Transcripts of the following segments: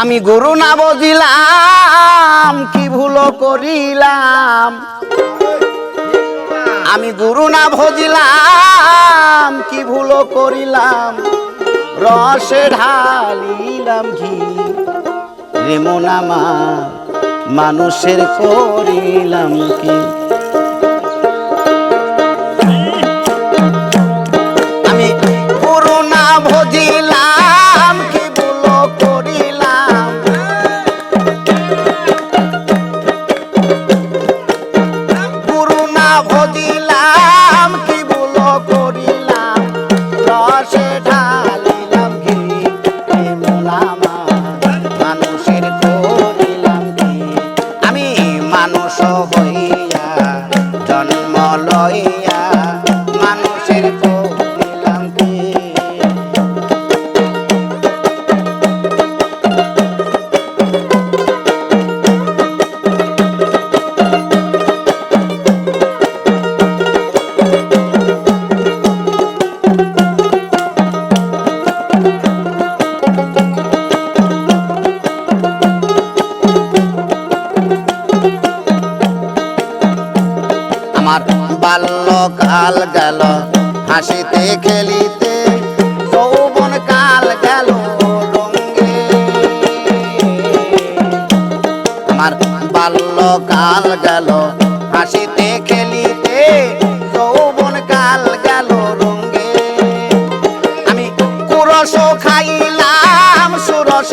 আমি গুরু না বুঝিলাম, কি ভুল করিলাম? আমি গুরু না ভজিলাম কি ভুল করিলাম? রসে ঢালিলাম ঘি রেমন আমার মানুষের করিলাম কি? আমি গুরু না ভজিলাম জন্ম বাল্যকাল গেল। হাসিতে, খেলিতে যৌবন কাল গেল রঙ্গে আমার বাল্যকাল গেল, হাসিতে, খেলিতে যৌবন কাল গেল রঙ্গে আমি কুরস খাইলাম সুরস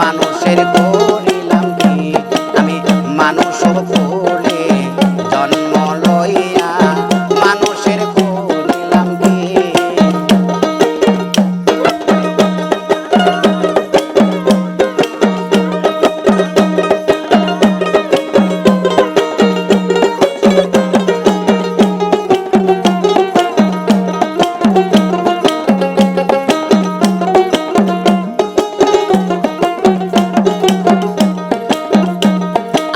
মানুষের করিলাম কি? আমি মানুষ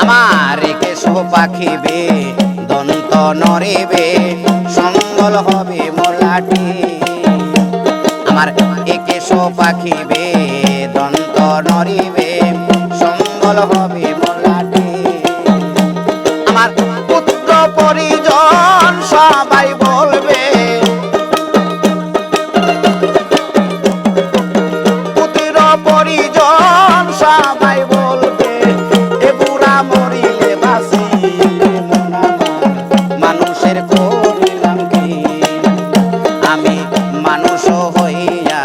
আমার কেশ পাখিবে দন্ত নড়িবে সম্বল হবে মোলাটি। আমার একেশ্ব পাখি বে, দন্ত নড়িবে সম্বল হবে মানুষ হইয়া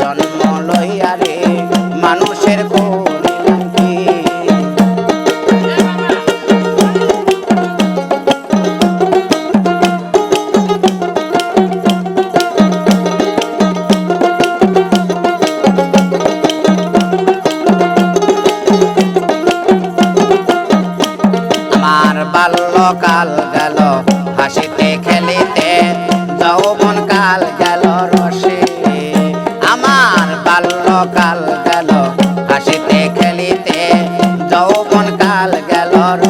জন্ম লইয়া রে মানুষের বাল্যকাল গেল হাসিতে খেলিতে যৌবন কাল গেল।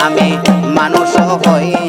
আমি মানুষ হইয়া